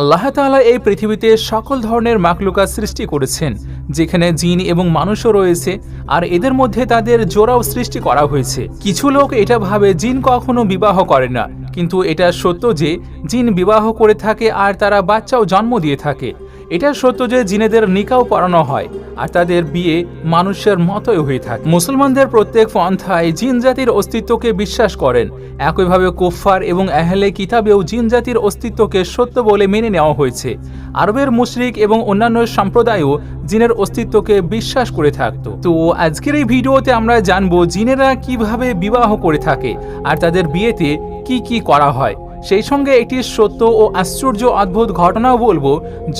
আল্লাহ তালা এই পৃথিবীতে সকল ধরনের মাকলুকা সৃষ্টি করেছেন, যেখানে জিন এবং মানুষও রয়েছে, আর এদের মধ্যে তাদের জোড়াও সৃষ্টি করা হয়েছে। কিছু লোক এটা ভাবে জিন কখনো বিবাহ করে না, কিন্তু এটা সত্য যে জিন বিবাহ করে থাকে আর তারা বাচ্চাও জন্ম দিয়ে থাকে। এটা সত্য যে জিনেদের নিকাও পড়ানো হয় আর তাদের বিয়ে মানুষের মতোই হয়ে থাকে। মুসলমানদের প্রত্যেক পন্থায় জিন জাতির অস্তিত্বকে বিশ্বাস করেন। একইভাবে কুফফার এবং আহলে কিতাবেও জিন জাতির অস্তিত্বকে সত্য বলে মেনে নেওয়া হয়েছে। আরবের মুশরিক এবং অন্যান্য সম্প্রদায়ও জিনের অস্তিত্বকে বিশ্বাস করে থাকতো। তো আজকের এই ভিডিওতে আমরা জানব জিনেরা কীভাবে বিবাহ করে থাকে আর তাদের বিয়েতে কি কি করা হয়। সেই সঙ্গে একটি সত্য ও আশ্চর্য অদ্ভুত ঘটনাও বলব,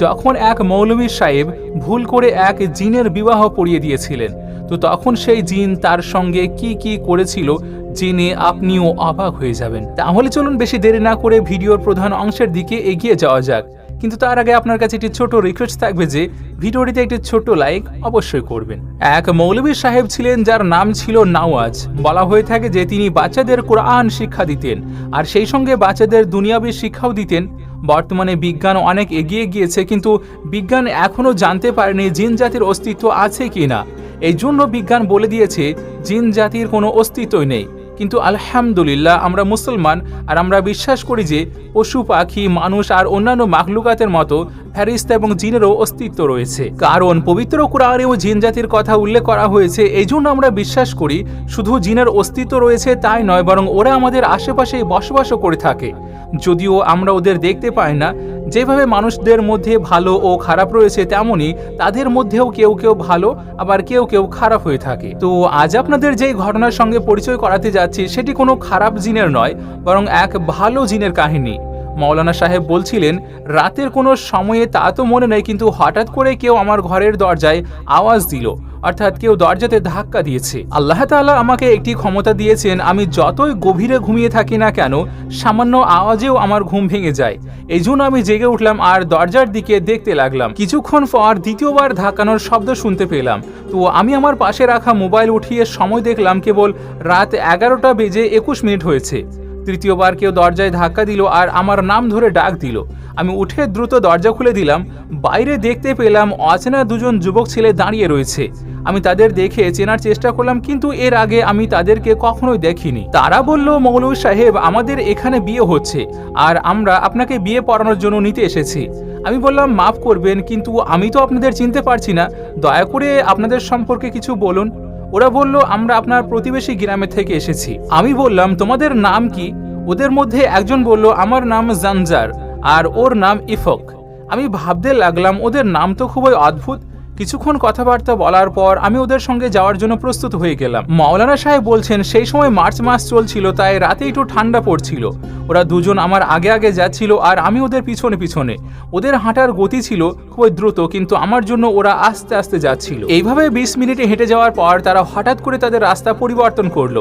যখন এক মৌলভী সাহেব ভুল করে এক জিনের বিবাহ পড়িয়ে দিয়েছিলেন, তো তখন সেই জিন তার সঙ্গে কি কি করেছিল জেনে আপনিও অবাক হয়ে যাবেন। তাহলে চলুন বেশি দেরি না করে ভিডিওর প্রধান অংশের দিকে এগিয়ে যাওয়া যাক। কিন্তু তার আগে আপনার কাছে একটি ছোট রিকোয়েস্ট থাকবে যে ভিডিওটিতে একটি ছোট লাইক অবশ্যই করবেন। এক মৌলভী সাহেব ছিলেন যার নাম ছিল নাওয়াজ। বলা হয়ে থাকে যে তিনি বাচ্চাদের কোরআন শিক্ষা দিতেন আর সেই সঙ্গে বাচ্চাদের দুনিয়াবী শিক্ষাও দিতেন। বর্তমানে বিজ্ঞান অনেক এগিয়ে গিয়েছে কিন্তু বিজ্ঞান এখনও জানতে পারেনি জিন জাতির অস্তিত্ব আছে কি না এই জন্য বিজ্ঞান বলে দিয়েছে, জিন জাতির কোনো অস্তিত্বই নেই। কিন্তু আলহামদুলিল্লাহ আমরা মুসলমান আর আমরা বিশ্বাস করি যে পশু পাখি, মানুষ আর অন্যান্য মাখলুকাতের মতো ফ্যারিস্তা এবং জিনেরও অস্তিত্ব রয়েছে। কারণ পবিত্র কোরআনেও জিন জাতির কথা উল্লেখ করা হয়েছে এই জন্য আমরা বিশ্বাস করি শুধু জিনের অস্তিত্ব রয়েছে তাই নয়, বরং ওরা আমাদের আশেপাশেই বসবাসও করে থাকে। যদিও আমরা ওদের দেখতে পাই না যেভাবে মানুষদের মধ্যে ভালো ও খারাপ রয়েছে তেমনই তাদের মধ্যেও কেউ কেউ ভালো, আবার কেউ কেউ খারাপ হয়ে থাকে। তো আজ আপনাদের যেই ঘটনার সঙ্গে পরিচয় করাতে যাচ্ছি, সেটি কোনো খারাপ জিনের নয়, বরং এক ভালো জিনের কাহিনী। মৌলানা সাহেব বলছিলেন, রাতের কোনো সময়ে তা তো মনে নেই, কিন্তু হঠাৎ করে কেউ আমার ঘরের দরজায় আওয়াজ দিল। অর্থাৎ কেউ দরজাতে ধাক্কা দিয়েছে। আল্লাহ তাআলা আমাকে একটি ক্ষমতা দিয়েছেন, আমি যতই গভীরে ঘুমিয়ে থাকি না কেন, সামান্য আওয়াজেও আমার ঘুম ভেঙে যায়। এই জন্য আমি জেগে উঠলাম আর দরজার দিকে দেখতে লাগলাম। কিছুক্ষণ পর দ্বিতীয়বার ধাক্কানোর শব্দ শুনতে পেলাম। তো আমি আমার পাশে রাখা মোবাইল উঠিয়ে সময় দেখলাম কেবল রাত এগারোটা বেজে একুশ মিনিট হয়েছে। তৃতীয়বার কেউ দরজায় ধাক্কা দিল আর আমার নাম ধরে ডাক দিল। আমি উঠে দ্রুত দরজা খুলে দিলাম। বাইরে দেখতে পেলাম অচেনা দুজন যুবক ছেলে দাঁড়িয়ে রয়েছে। আমি তাদের দেখে চেনার চেষ্টা করলাম, কিন্তু এর আগে আমি তাদেরকে কখনোই দেখিনি। তারা বলল, মৌলভী সাহেব, আমাদের এখানে বিয়ে হচ্ছে আর আমরা আপনাকে বিয়ে পড়ানোর জন্য নিতে এসেছি। আমি বললাম, মাফ করবেন, কিন্তু আমি তো আপনাদের চিনতে পারছি না। দয়া করে আপনাদের সম্পর্কে কিছু বলুন। ওরা বলল, আমরা আপনার প্রতিবেশী গ্রামে থেকে এসেছি। আমি বললাম, তোমাদের নাম কি? ওদের মধ্যে একজন বলল, আমার নাম জানজার আর ওর নাম ইফক। আমি ভাবতে লাগলাম, ওদের নাম তো খুবই অদ্ভুত। কিছুক্ষণ কথাবার্তা বলার পর আমি ওদের সঙ্গে যাওয়ার জন্য প্রস্তুত হয়ে গেলাম। মাওলানা সাহেব বলছেন, সেই সময় মার্চ মাস চলছিল, তাই রাতে একটু ঠান্ডা পড়ছিল। ওরা দুজন আমার আগে আগে যাচ্ছিল আর আমি ওদের পিছনে পিছনে। ওদের হাঁটার গতি ছিল খুবই দ্রুত, কিন্তু আমার জন্য ওরা আস্তে আস্তে যাচ্ছিল। এইভাবে বিশ মিনিটে হেঁটে যাওয়ার পর তারা হঠাৎ করে তাদের রাস্তা পরিবর্তন করল।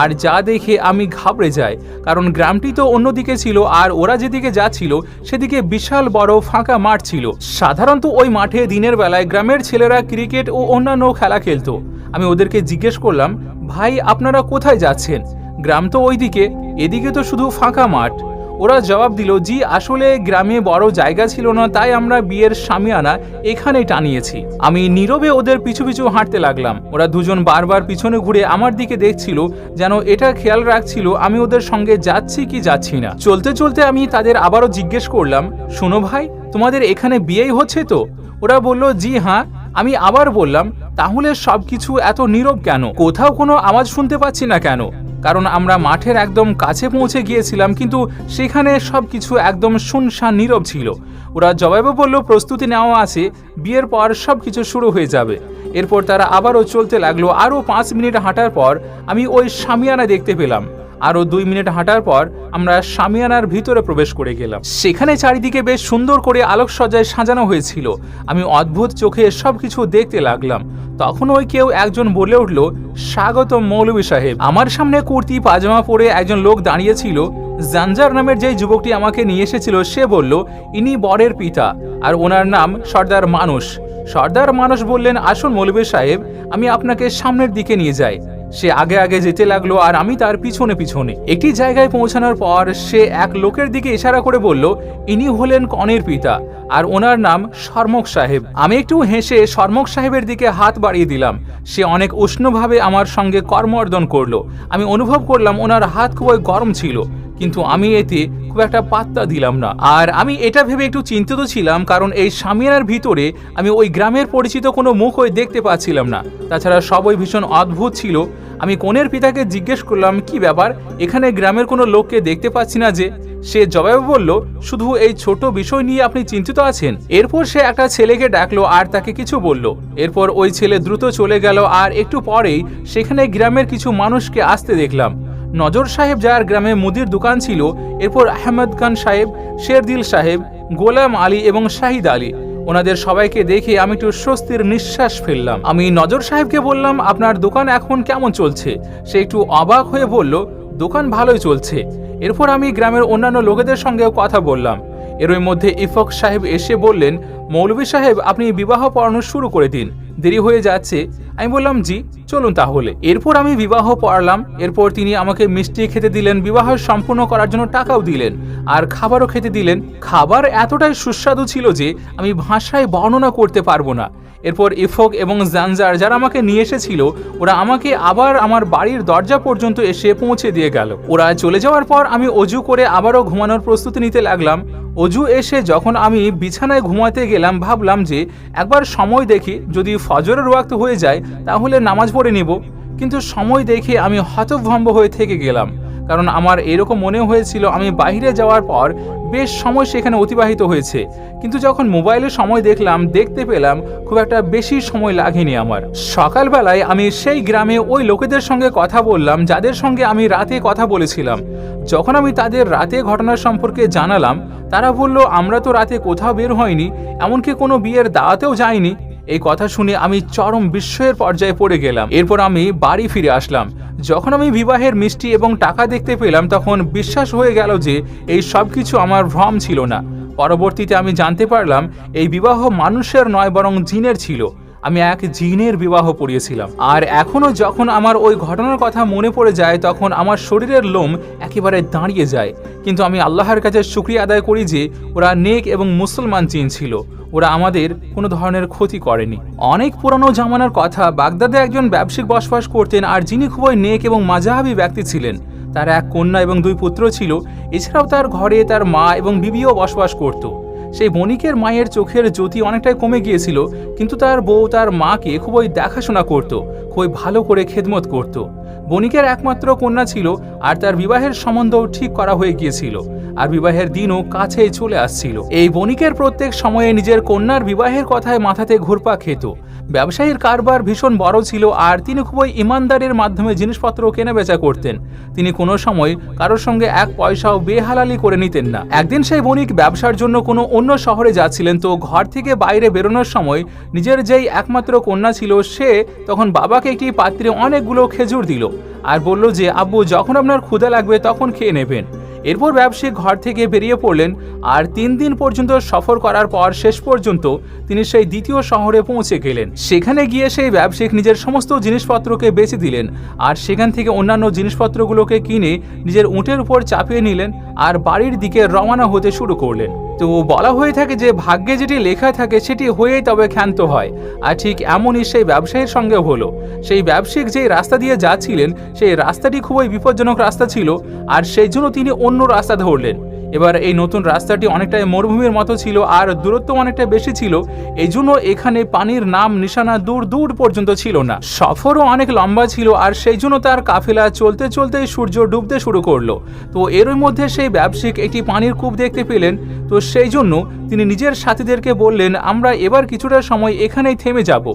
আর যা দেখে আমি ঘাবড়ে যাই, কারণ গ্রামটি তো অন্যদিকে ছিল আর ওরা যেদিকে যাচ্ছিল, সেদিকে বিশাল বড় ফাঁকা মাঠ ছিল। সাধারণত ওই মাঠে দিনের বেলায় গ্রামের ছেলেরা ক্রিকেট ও অন্যান্য খেলা খেলতো। আমি ওদেরকে জিজ্ঞেস করলাম, ভাই, আপনারা কোথায় যাচ্ছেন? গ্রাম তো ওইদিকে, এদিকে তো শুধু ফাঁকা মাঠ। ওরা জবাব দিল, জি, আসলে গ্রামে বড় জায়গা ছিল না, তাই আমরা বিয়ের সামিয়ানা এখানেই টানিয়েছি। আমি নীরবে ওদের পিছু পিছু হাঁটতে লাগলাম। ওরা দুজন বারবার পিছনে ঘুরে আমার দিকে দেখছিল, যেন এটা খেয়াল রাখছিল, আমি ওদের সঙ্গে যাচ্ছি কি যাচ্ছি না? চলতে চলতে আমি তাদের আবারও জিজ্ঞেস করলাম, শোনো ভাই, তোমাদের এখানে বিয়েই হচ্ছে তো? ওরা বলল, জি হ্যাঁ। আমি আবার বললাম, তাহলে সবকিছু এত নীরব কেন? কোথাও কোনো আওয়াজ শুনতে পাচ্ছি না কেন? কারণ আমরা মাঠের একদম কাছে পৌঁছে গিয়েছিলাম, কিন্তু সেখানে সব কিছু একদম শুনশান নীরব ছিল। ওরা জবাবে বলল, প্রস্তুতি নেওয়া আছে, বিয়ের পর সব কিছু শুরু হয়ে যাবে। এরপর তারা আবারও চলতে লাগল। আরও পাঁচ মিনিট হাঁটার পর আমি ওই সামিয়ানা দেখতে পেলাম। আরও দুই মিনিট হাঁটার পর আমরা সামিয়ানার ভিতরে প্রবেশ করে গেলাম। সেখানে চারিদিকে বেশ সুন্দর করে আলোকসজ্জায় সাজানো হয়েছিল। আমি অদ্ভুত চোখে সব কিছু দেখতে লাগলাম। তখন ওই কেউ একজন বলে উঠল, স্বাগত মৌলবী সাহেব। আমার সামনে কুর্তি, পাজামা পরে একজন লোক দাঁড়িয়েছিল। জানজার নামের যে যুবকটি আমাকে নিয়ে এসেছিল, সে বলল, ইনি বরের পিতা। আর ওনার নাম সর্দার মানুষ। সর্দার মানুষ বললেন, আসুন মৌলবী সাহেব, আমি আপনাকে সামনের দিকে নিয়ে যাই। সে আগে আগে যেতে লাগল আর আমি তার পিছনে পিছনে। একটি জায়গায় পৌঁছানোর পর সে এক লোকের দিকে ইশারা করে বলল, ইনি হলেন কনের পিতা আর ওনার নাম শর্মক সাহেব। আমি একটু হেসে শর্মক সাহেবের দিকে হাত বাড়িয়ে দিলাম। সে অনেক উষ্ণভাবে আমার সঙ্গে কর্মর্দন করল। আমি অনুভব করলাম ওনার হাত খুবই গরম ছিল। কিন্তু আমি এতে খুব একটা পাত্তা দিলাম না। আর আমি এটা ভেবে একটু চিন্তিত ছিলাম, কারণ এই সামিয়ানার ভিতরে আমি ওই গ্রামের পরিচিত কোনো মুখই দেখতে পাচ্ছিলাম না। তাছাড়া সবই ভীষণ অদ্ভুত ছিল। আমি কনের পিতাকে জিজ্ঞেস করলাম, কি ব্যাপার? এখানে গ্রামের কোনো লোককে দেখতে পাচ্ছি না যে? সে জবাবে বলল, শুধু এই ছোট বিষয় নিয়ে আপনি চিন্তিত আছেন? এরপর সে একটা ছেলেকে ডাকলো আর তাকে কিছু বলল। এরপর ওই ছেলে দ্রুত চলে গেল আর একটু পরেই সেখানে গ্রামের কিছু মানুষকে আসতে দেখলাম। নজর সাহেব যার গ্রামে মুদির দোকান ছিল, এরপর আহমদ খান সাহেব, শেরদিল সাহেব, গোলাম আলী এবং শাহিদ আলী। ওনাদের সবাইকে দেখে আমি একটু স্বস্তির নিঃশ্বাস ফেললাম। আমি নজর সাহেবকে বললাম, আপনার দোকান এখন কেমন চলছে? সে একটু অবাক হয়ে বলল, দোকান ভালোই চলছে। এরপর আমি গ্রামের অন্যান্য লোকেদের সঙ্গেও কথা বললাম। এরই মধ্যে ইফক সাহেব এসে বললেন, মৌলভী সাহেব, আপনি বিবাহ পড়ানো শুরু করে দিন। দেরি হয়ে যাচ্ছে। আমি বললাম, জি, চলুন তাহলে। এরপর আমি বিবাহ পড়লাম এরপর তিনি আমাকে মিষ্টি খেতে দিলেন, বিবাহ সম্পূর্ণ করার জন্য টাকাও দিলেন আর খাবারও খেতে দিলেন। খাবার এতটাই সুস্বাদু ছিল যে আমি ভাষায় বর্ণনা করতে পারব না। এরপর ইফক এবং জানজার যারা আমাকে নিয়ে এসেছিল, ওরা আমাকে আবার আমার বাড়ির দরজা পর্যন্ত এসে পৌঁছে দিয়ে গেল। ওরা চলে যাওয়ার পর আমি অজু করে আবারও ঘুমানোর প্রস্তুতি নিতে লাগলাম। অজু এসে যখন আমি বিছানায় ঘুমাতে গেলাম, ভাবলাম যে একবার সময় দেখি, যদি ফজরের ওয়াক্ত হয়ে যায়, তাহলে নামাজ পড়ে নিব। কিন্তু সময় দেখে আমি হতভম্ব হয়ে থেকে গেলাম। কারণ আমার এরকম মনে হয়েছিল, আমি বাইরে যাওয়ার পর বেশ সময় সেখানে অতিবাহিত হয়েছে। কিন্তু যখন মোবাইলে সময় দেখলাম, দেখতে পেলাম, খুব একটা বেশি সময় লাগেনি আমার। সকালবেলায় আমি সেই গ্রামে ওই লোকেদের সঙ্গে কথা বললাম, যাদের সঙ্গে আমি রাতে কথা বলেছিলাম। যখন আমি তাদের রাতে ঘটনা সম্পর্কে জানালাম, তারা বলল, আমরা তো রাতে কোথাও বের হয়নি, এমনকি কোনো বিয়ের দাওয়াতেও যাইনি। এই কথা শুনে আমি চরম বিস্ময়ের পর্যায়ে পড়ে গেলাম। এরপর আমি বাড়ি ফিরে আসলাম। যখন আমি বিবাহের মিষ্টি এবং টাকা দেখতে পেলাম, তখন বিশ্বাস হয়ে গেল যে এই সব কিছু আমার ভ্রম ছিল না। পরবর্তীতে আমি জানতে পারলাম, এই বিবাহ মানুষের নয়, বরং জিনের ছিল। আমি এক জিনের বিবাহ পড়িয়েছিলাম। আর এখনও যখন আমার ওই ঘটনার কথা মনে পড়ে যায়, তখন আমার শরীরের লোম একেবারে দাঁড়িয়ে যায়। কিন্তু আমি আল্লাহর কাছে শুক্রিয়া আদায় করি যে, ওরা নেক এবং মুসলমান জিন ছিল। ওরা আমাদের কোনো ধরনের ক্ষতি করেনি। অনেক পুরানো জামানার কথা, বাগদাদে একজন ব্যবসায়িক বসবাস করতেন আর যিনি খুবই নেক এবং মাজাহাবি ব্যক্তি ছিলেন। তার এক কন্যা এবং দুই পুত্র ছিল। এছাড়াও তার ঘরে তার মা এবং বিবিও বসবাস করত। সেই বণিকের মায়ের চোখের জ্যোতি অনেকটাই কমে গিয়েছিল, কিন্তু তার বউ তার মাকে খুবই দেখাশোনা করত, খুবই ভালো করে খেদমত করত। বণিকের একমাত্র কন্যা ছিল, আর তার বিবাহের সম্বন্ধও ঠিক করা হয়ে গিয়েছিল, আর বিবাহের দিনও কাছেই চলে আসছিল। এই বণিকের প্রত্যেক সময়ে নিজের কন্যার বিবাহের কথায় মাথাতে ঘুরপা খেত। ব্যবসায়ীর কারবার ভীষণ বড় ছিল, আর তিনি খুবই ইমানদারের মাধ্যমে জিনিসপত্র কেনাবেচা করতেন। তিনি কোনো সময় কারোর সঙ্গে এক পয়সাও বেহালালি করে নিতেন না। একদিন সেই বণিক ব্যবসার জন্য কোনো অন্য শহরে যাচ্ছিলেন, তো ঘর থেকে বাইরে বেরোনোর সময় নিজের যেই একমাত্র কন্যা ছিল সে তখন বাবাকে একটি পাত্রে অনেকগুলো খেজুর দিল। আর বলল যে, আব্বু, যখন আপনার ক্ষুধা লাগবে তখন খেয়ে নেবেন। এরপর ব্যবসায়িক ঘর থেকে বেরিয়ে পড়লেন আর তিন দিন পর্যন্ত সফর করার পর শেষ পর্যন্ত তিনি সেই দ্বিতীয় শহরে পৌঁছে গেলেন। সেখানে গিয়ে সেই ব্যবসায়িক নিজের সমস্ত জিনিসপত্রকে বেচে দিলেন আর সেখান থেকে অন্যান্য জিনিসপত্রগুলোকে কিনে নিজের উঁটের উপর চাপিয়ে নিলেন আর বাড়ির দিকে রওনা হতে শুরু করলেন। তো বলা হয়ে থাকে যে ভাগ্যে যেটি লেখা থাকে সেটি হয়েই তবে ক্ষান্ত হয়। আর ঠিক এমনই সেই ব্যবসায়ীর সঙ্গে হলো। সেই ব্যবসায়িক যেই রাস্তা দিয়ে যাচ্ছিলেন, সেই রাস্তাটি খুবই বিপজ্জনক রাস্তা ছিল, আর সেই জন্য তিনি অন্য রাস্তা ধরলেন। এবার এই নতুন রাস্তাটি অনেকটাই মরুভূমির মতো ছিল আর দূরত্ব অনেকটা বেশি ছিল। এই জন্য এখানে পানির নাম, নিশানা দূর দূর পর্যন্ত ছিল না। সফরও অনেক লম্বা ছিল আর সেই জন্য তার কাফেলা চলতে চলতেই সূর্য ডুবতে শুরু করল। তো এর মধ্যে সেই ব্যবসায়িক একটি পানির কূপ দেখতে পেলেন। তো সেই জন্য তিনি নিজের সাথীদেরকে বললেন, আমরা এবার কিছুটা সময় এখানেই থেমে যাব।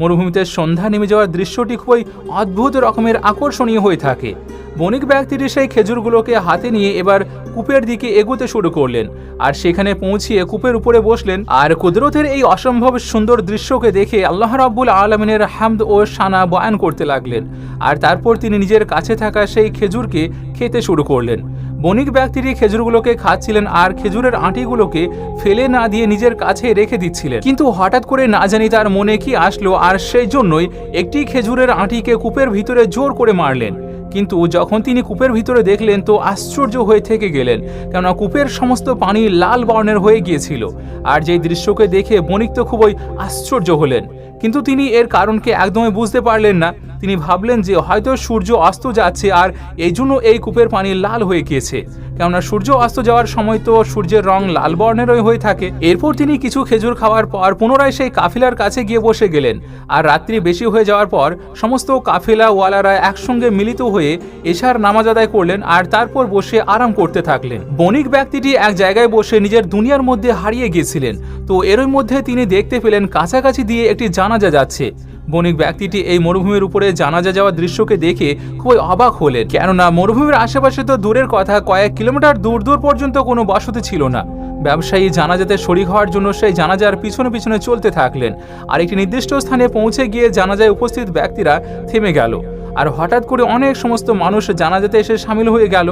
মরুভূমিতে সন্ধ্যা নেমে যাওয়ার দৃশ্যটি খুবই অদ্ভুত রকমের আকর্ষণীয় হয়ে থাকে। বণিক ব্যক্তিটি সেই খেজুরগুলোকে হাতে নিয়ে এবার কূপের দিকে এগোতে শুরু করলেন আর সেখানে পৌঁছিয়ে কূপের উপরে বসলেন আর কুদরতের এই অসম্ভব সুন্দর দৃশ্যকে দেখে আল্লাহ রাব্বুল আলমিনের হামদ ও সানা বয়ান করতে লাগলেন আর তারপর তিনি নিজের কাছে থাকা সেই খেজুরকে খেতে শুরু করলেন। বণিক ব্যক্তিটি খেজুরগুলোকে খাচ্ছিলেন আর খেজুরের আঁটিগুলোকে ফেলে না দিয়ে নিজের কাছে রেখে দিচ্ছিলেন। কিন্তু হঠাৎ করে না জানি তার মনে কি আসলো আর সেই জন্যই একটি খেজুরের আঁটিকে কূপের ভিতরে জোর করে মারলেন। কিন্তু যখন তিনি কূপের ভিতরে দেখলেন, তো আশ্চর্য হয়ে থেকে গেলেন, কেননা কূপের সমস্ত পানি লাল বর্ণের হয়ে গিয়েছিল। আর যেই দৃশ্যকে দেখে বণিক তো খুবই আশ্চর্য হলেন। কিন্তু তিনি এর কারণকে একদমই বুঝতে পারলেন না। তিনি ভাবলেন যে হয়তো সূর্য অস্ত যাচ্ছে আর এই জন্য এই কূপের পানি লাল হয়ে গিয়েছে। কেননা সূর্য অস্ত যাওয়ার সময় তো সূর্যের রং লাল বর্ণেরই হয়ে থাকে। এরপর তিনি কিছু খেজুর খাওয়ার পর পুনরায় সেই কাফিলার কাছে গিয়ে বসে গেলেন। আর রাত্রি বেশি হয়ে যাওয়ার পর সমস্ত কাফিলা ওয়ালারা একসঙ্গে মিলিত হয়ে এশার নামাজ আদায় করলেন আর তারপর বসে আরাম করতে থাকলেন। বণিক ব্যক্তিটি এক জায়গায় বসে নিজের দুনিয়ার মধ্যে হারিয়ে গিয়েছিলেন। তো এরই মধ্যে তিনি দেখতে পেলেন কাছাকাছি দিয়ে একটি জানাজা যাচ্ছে। বণিক ব্যক্তিটি এই মরুভূমির উপরে জানাজা যাওয়ার দৃশ্যকে দেখে খুবই অবাক হলেন। কেননা মরুভূমির আশেপাশে তো দূরের কথা, কয়েক কিলোমিটার দূর দূর পর্যন্ত কোনো বসতি ছিল না। ব্যবসায়ী জানাজাতে শরিক হওয়ার জন্য সেই জানাজার পিছনে পিছনে চলতে থাকলেন। আর একটি নির্দিষ্ট স্থানে পৌঁছে গিয়ে জানাজায় উপস্থিত ব্যক্তিরা থেমে গেল। আর হঠাৎ করে অনেক সমস্ত মানুষ জানাজাতে এসে সামিল হয়ে গেল,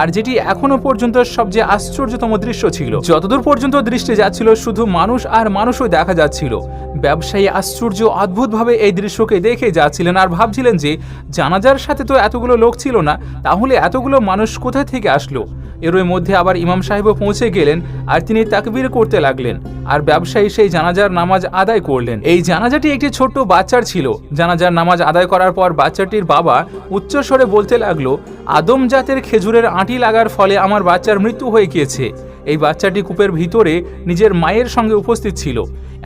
আর যেটি এখনও পর্যন্ত সবচেয়ে আশ্চর্যতম দৃশ্য ছিল। যতদূর পর্যন্ত দৃষ্টি যাচ্ছিল, শুধু মানুষ আর মানুষও দেখা যাচ্ছিল। ব্যবসায়ী আশ্চর্য অদ্ভুতভাবে এই দৃশ্যকে দেখে যাচ্ছিলেন আর ভাবছিলেন যে, জানাজার সাথে তো এতগুলো লোক ছিল না, তাহলে এতগুলো মানুষ কোথা থেকে আসলো? এরই মধ্যে আবার ইমাম সাহেবও পৌঁছে গেলেন আর তিনি তাকবির করতে লাগলেন, আর ব্যবসায়ী সেই জানাজার নামাজ আদায় করলেন। এই জানাজাটি একটি ছোট্ট বাচ্চার ছিল। জানাজার নামাজ আদায় করার পর বাচ্চাটির বাবা উচ্চস্বরে বলতে লাগল, আদম জাতের খেজুরের আঁটি লাগার ফলে আমার বাচ্চার মৃত্যু হয়ে গিয়েছে। এই বাচ্চাটি কূপের ভিতরে নিজের মায়ের সঙ্গে উপস্থিত ছিল।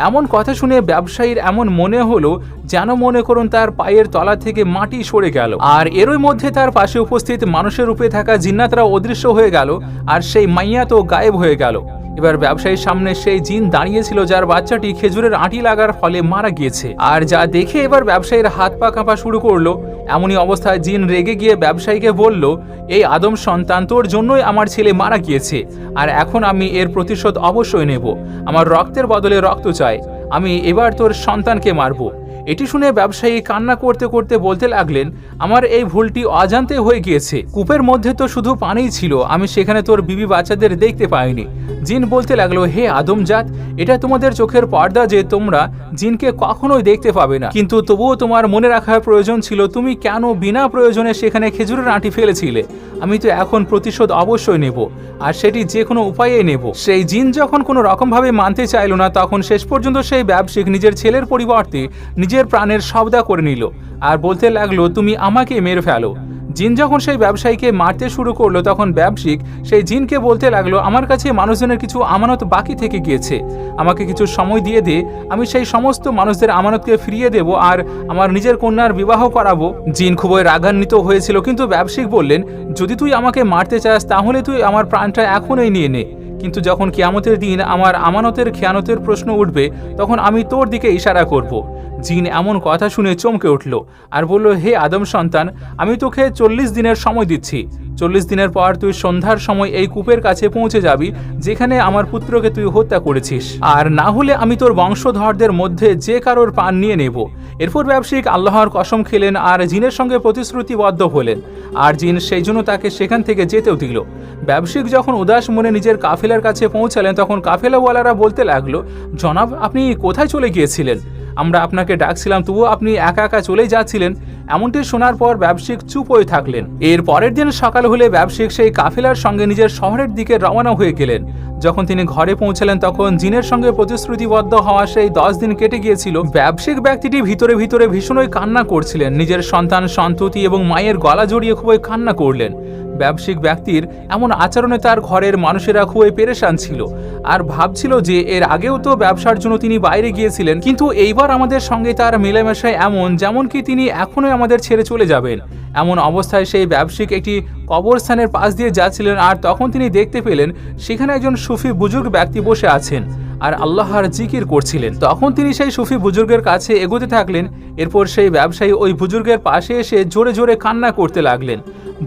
এমন কথা শুনে ব্যবসায়ীর এমন মনে হলো যেন মনে করুন তার পায়ের তলা থেকে মাটি সরে গেল। আর এরই মধ্যে তার পাশে উপস্থিত মানুষের রূপে থাকা জিন্নাতরা অদৃশ্য হয়ে গেল, আর সেই মাইয়া তো গায়েব হয়ে গেল। এবার ব্যবসায়ীর সামনে সেই জিন দাঁড়িয়েছিল যার বাচ্চাটি খেজুরের আঁটি লাগার ফলে মারা গিয়েছে। আর যা দেখে এবার ব্যবসায়ীর হাত পা কাঁপা শুরু করল। এমনই অবস্থায় জিন রেগে গিয়ে ব্যবসায়ীকে বলল, এই আদম সন্তান, তোর জন্যই আমার ছেলে মারা গিয়েছে। আর এখন আমি এর প্রতিশোধ অবশ্যই নেব। আমার রক্তের বদলে রক্ত চাই। আমি এবার তোর সন্তানকে মারবো। এটি শুনে ব্যবসায়ী কান্না করতে করতে বলতে লাগলেন, আমার এই ভুলটি অজান্তে হয়ে গিয়েছে। কূপের মধ্যে তো শুধু পানিই ছিল, আমি সেখানে তোর বিবি বাচ্চাদের দেখতে পাইনি। জিন বলতে লাগল, হে আদমজাত, এটা তোমাদের চোখের পর্দা যে তোমরা জিনকে কখনোই দেখতে পাবে না। কিন্তু তবুও তোমার মনে রাখার প্রয়োজন ছিল, তুমি কেন বিনা প্রয়োজনে সেখানে খেজুরের আঁটি ফেলেছিলে? আমি তো এখন প্রতিশোধ অবশ্যই নেব, আর সেটি যে কোনো উপায়ে নেব। সেই জিন যখন কোনো রকমভাবে মানতে চাইলো না, তখন শেষ পর্যন্ত সেই ব্যবসায়িক নিজের ছেলের পরিবর্তে নিজের প্রাণের সবদা করে নিল আর বলতে লাগল, তুমি আমাকে মেরে ফেলো। জিন যখন সেই ব্যবসায়ীকে মারতে শুরু করল, তখন ব্যবসায়িক সেই জিনকে বলতে লাগল, আমার কাছে মানুষজনের কিছু আমানত বাকি থেকে গিয়েছে। আমাকে কিছু সময় দিয়ে দে, আমি সেই সমস্ত মানুষদের আমানতকে ফিরিয়ে দেব আর আমার নিজের কন্যার বিবাহ করাবো। জিন খুবই রাগান্বিত হয়েছিল, কিন্তু ব্যবসায়িক বললেন, যদি তুই আমাকে মারতে চাস, তাহলে তুই আমার প্রাণটা এখনই নিয়ে নে। কিন্তু যখন কিয়ামতের দিন আমার আমানতের খেয়ানতের প্রশ্ন উঠবে, তখন আমি তোর দিকে ইশারা করব। জিন এমন কথা শুনে চমকে উঠল আর বলল, হে আদম সন্তান, আমি তোকে চল্লিশ দিনের সময় দিচ্ছি। চল্লিশ দিনের পর তুই সন্ধ্যার সময় এই কূপের কাছে পৌঁছে যাবি, যেখানে আমার পুত্রকে তুই হত্যা করেছিস। আর না হলে আমি তোর বংশধরদের মধ্যে যে কারোর পান নিয়ে নেব। এরপর ব্যবসায়িক আল্লাহর কসম খেলেন আর জিনের সঙ্গে প্রতিশ্রুতিবদ্ধ হলেন। আর জিন সেই জন্য তাকে সেখান থেকে যেতেও দিল। ব্যবসায়িক যখন উদাস মনে নিজের কাফেলার কাছে পৌঁছালেন, তখন কাফেলাওয়ালারা বলতে লাগল, জনাব, আপনি কোথায় চলে গিয়েছিলেন? আমরা আপনাকে ডাকছিলাম, তবুও আপনি একা একা চলেই যাচ্ছিলেন। এমনটি শোনার পর ব্যবসায়িক চুপ হয়ে থাকলেন। এর পরের দিন সকাল হলে ব্যবসায়িক সেই কাফেলার সঙ্গে নিজের শহরের দিকে রওনা হয়ে গেলেন। যখন তিনি ঘরে পৌঁছালেন তখন জিনের সঙ্গে প্রতিশ্রুতিবদ্ধ হওয়া সেই দশ দিন কেটে গিয়েছিল। ব্যবসায়িক ব্যক্তিটি ভিতরে ভিতরে ভীষণই কান্না করছিলেন। নিজের সন্তান সন্ততি এবং মায়ের গলা জড়িয়ে খুবই কান্না করলেন। ব্যবসায়িক ব্যক্তির এমন আচরণে তার ঘরের মানুষেরা খুবই পেরেশান ছিল। আর ভাবছিল যে এর আগেও তো ব্যবসার জন্য তিনি বাইরে গিয়েছিলেন, কিন্তু এইবার আমাদের সঙ্গে তার মেলামেশায় এমন যেমন কি তিনি এখনোই আমাদের ছেড়ে চলে যাবেন। এমন অবস্থায় সেই ব্যবসায়িক একটি কবরস্থানের পাশ দিয়ে যাচ্ছিলেন আর তখন তিনি দেখতে পেলেন সেখানে একজন সুফি বুজুর্গ ব্যক্তি বসে আছেন আর আল্লাহর জিকির করছিলেন। তখন তিনি সেই সুফি বুজুর্গের কাছে এগোতে থাকলেন, এরপর সেই ব্যবসায়ী ওই বুজুর্গের পাশে এসে জোরে জোরে কান্না করতে লাগলেন।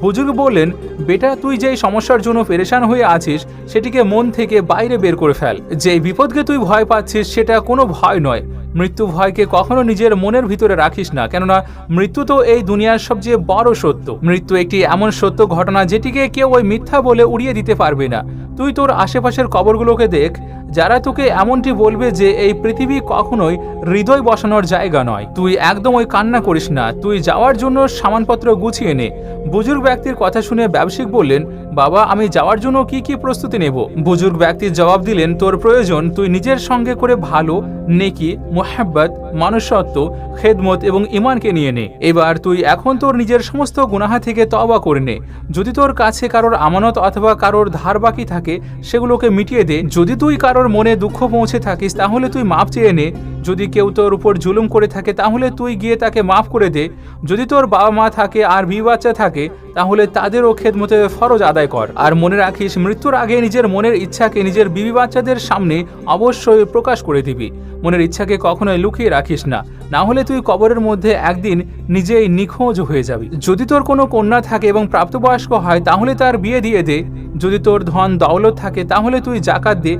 বুজুর্গ বললেন, বেটা, তুই যেই সমস্যার জন্য পেরেশান হয়ে আছিস, সেটিকে মন থেকে বাইরে বের করে ফেল। যেই বিপদকে তুই ভয় পাচ্ছিস, সেটা কোনো ভয় নয়। মৃত্যু ভয়কে কখনো নিজের মনের ভিতরে রাখিস না, কেননা মৃত্যু তো এই দুনিয়ার সবচেয়ে বড় সত্য। মৃত্যু একটি এমন সত্য ঘটনা যেটিকে কেউ ওই মিথ্যা বলে উড়িয়ে দিতে পারবে না। তুই তোর আশেপাশের কবরগুলোকে দেখ যারা তোকে এমনটি বলবে যে এই পৃথিবী কখনোই হৃদয় বসানোর জায়গা নয়। তুই একদম ওই কান্না করিস না। তুই যাওয়ার জন্য সামানপত্র গুছিয়ে নে। বুজুর্গ ব্যক্তির কথা শুনে ব্যবসায়িক বললেন, বাবা, আমি যাওয়ার জন্য কি কি প্রস্তুতি নেব? বুজুর্গ ব্যক্তির জবাব দিলেন, তোর প্রয়োজন, তুই নিজের সঙ্গে করে ভালো, নেকি, মোহাব্বত, মানুষত্ব, খেদমত এবং ইমানকে নিয়ে নে। এবার তুই এখন তোর নিজের সমস্ত গুনাহা থেকে তবা করে নে। যদি তোর কাছে কারোর আমানত অথবা কারোর ধার বাকি থাকে, সেগুলোকে মিটিয়ে দে। যদি তুই কারোর মনে দুঃখ পৌঁছে থাকিস, তাহলে তুই মাপ চেয়ে নে। যদি কেউ তোর উপর জুলুম করে থাকে, তাহলে তুই গিয়ে তাকে মাফ করে দে। যদি তোর বাবা মা থাকে আর বি বাচ্চা থাকে, তাহলে তাদেরও খেদমতে ফরজ আদায় কর। আর মনে রাখিস, মৃত্যুর আগে নিজের মনের ইচ্ছাকে নিজের বিবি বাচ্চাদের সামনে অবশ্যই প্রকাশ করে দিবি। মনের ইচ্ছাকে কখনোই লুকিয়ে রাখিস না। না হলে তুই কবরের মধ্যে একদিন নিজেই নিখোঁজ হয়ে যাবি। যদি তোর কোনো কন্যা থাকে এবং প্রাপ্তবয়স্ক হয়, তাহলে তার বিয়ে দিয়ে দে। যদি তোর ধন দৌলত থাকে, তাহলে তুই জাকাত দে।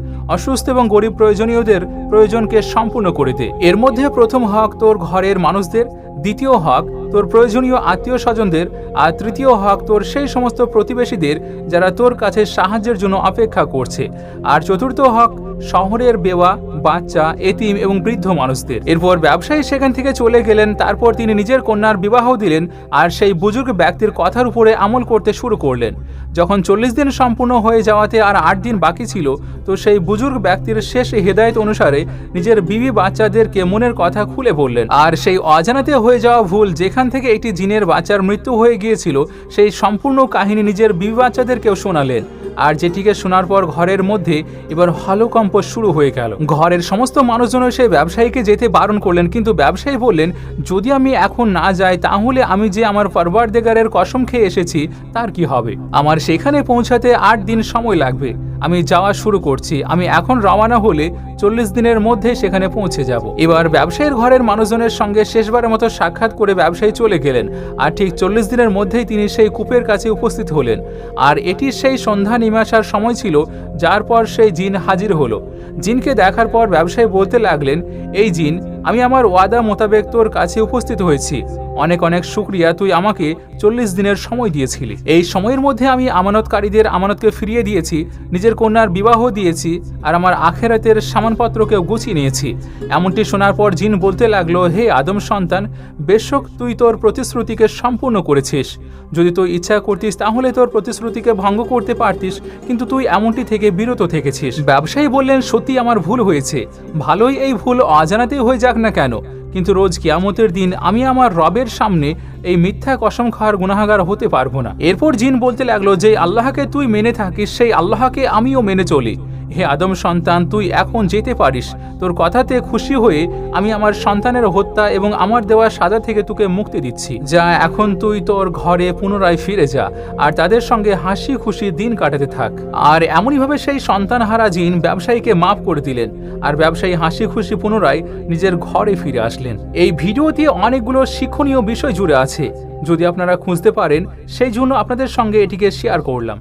অসুস্থ এবং গরিব প্রয়োজনীয়দের প্রয়োজনকে সম্পূর্ণ করিতে। এর মধ্যে প্রথম হক তোর ঘরের মানুষদের, দ্বিতীয় হক তোর প্রয়োজনীয় আত্মীয় স্বজনদের আর তৃতীয় হক তোর সেই সমস্ত প্রতিবেশীদের যারা তোর কাছে সাহায্যের জন্য অপেক্ষা করছে। আর চতুর্থ হক, শহরের বেওয়া বাচ্চা, এতিম এবং বৃদ্ধ মানুষদের। এরপর ব্যবসায়ী সেখান থেকে চলে গেলেন, তারপর তিনি নিজের কন্যার বিবাহ দিলেন আর সেই বুজুর্গ ব্যক্তির কথার উপরে আমল করতে শুরু করলেন। যখন চল্লিশ দিন সম্পূর্ণ হয়ে যাওয়াতে আর আট দিন বাকি ছিল, তো সেই বুজুর্গ ব্যক্তির শেষ হেদায়ত অনুসারে নিজের বিবি বাচ্চাদেরকে মনের কথা খুলে বললেন। আর সেই অজানাতে হয়ে যাওয়া ভুল, যেখান থেকে একটি জিনের বাচ্চার মৃত্যু হয়ে গিয়েছিল, সেই সম্পূর্ণ কাহিনী নিজের বিবি বাচ্চাদেরকেও শোনালেন। আর যেটিকে শোনার পর ঘরের মধ্যে এবার হলকম্প শুরু হয়ে গেল। ঘরের সমস্ত মানুষজন সেই ব্যবসায়ীকে যেতে বারণ করলেন। কিন্তু ব্যবসায়ী বললেন, যদি আমি এখন না যাই, তাহলে আমি যে আমার ফরওয়ার্ডেগারের কসম খেয়ে এসেছি, তার কি হবে? আমার সেখানে পৌঁছাতে আট দিন সময় লাগবে। আমি যাওয়া শুরু করছি। আমি এখন রওনা হলে চল্লিশ দিনের মধ্যে সেখানে পৌঁছে যাব। এবার ব্যবসায়ীর ঘরের মানুষজনের সঙ্গে শেষবারের মতো সাক্ষাৎ করে ব্যবসায়ী চলে গেলেন। আর ঠিক চল্লিশ দিনের মধ্যেই তিনি সেই কূপের কাছে উপস্থিত হলেন। আর এটি সেই সন্ধ্যা নিমাসার সময় ছিল, যার পর সেই জিন হাজির হলো। জিনকে দেখার পর ব্যবসায়ী বলতে লাগলেন এই জিন আমি আমার ওয়াদা মোতাবেক তোর কাছে উপস্থিত হয়েছি। অনেক অনেক শুক্রিয়া, তুই আমাকে চল্লিশ দিনের সময় দিয়েছিলি। এই সময়ের মধ্যে আমি আমানতকারীদের আমানতকে ফিরিয়ে দিয়েছি, নিজের কন্যার বিবাহ দিয়েছি, আর আমার আখেরাতের সামানপত্রকেও গুছিয়ে নিয়েছি। এমনটি শোনার পর জিন বলতে লাগল, হে আদম সন্তান, বেশক তুই তোর প্রতিশ্রুতিকে সম্পূর্ণ করেছিস। যদি তুই ইচ্ছা করতিস, তাহলে তোর প্রতিশ্রুতিকে ভঙ্গ করতে পারতিস, কিন্তু তুই এমনটি থেকে বিরত থেকেছিস। ব্যবসায়ী বললেন সত্যি আমার ভুল হয়েছে। ভালোই এই ভুল অজানাতেই হয়ে যাক না কেন? কিন্তু রোজ কিয়ামতের দিন আমি আমার রবের সামনে এই মিথ্যা কসম খাওয়ার গুনাহাগার হতে পারব না। এরপর জিন বলতে লাগল যে, আল্লাহকে তুই মেনে থাকিস, সেই আল্লাহকে আমিও মেনে চলি। হে আদম সন্তান, তুই এখন যেতে পারিস। তোর কথাতে খুশি হয়ে আমি আমার সন্তানের হত্যা এবং আমার দেওয়া সাজা থেকে তোকে মুক্তি দিচ্ছি। যা এখন তুই তোর ঘরে পুনরায় ফিরে যা আর তাদের সঙ্গে হাসি খুশি দিন কাটাতে থাক। আর এমনইভাবে সেই সন্তানহারা জিন ব্যবসায়ীকে মাফ করে দিলেন আর ব্যবসায়ী হাসি খুশি পুনরায় নিজের ঘরে ফিরে আসলেন। এই ভিডিওতে অনেকগুলো শিক্ষণীয় বিষয় জুড়ে আছে। যদি আপনারা খুঁজতে পারেন সেই জন্য আপনাদের সঙ্গে এটিকে শেয়ার করলাম।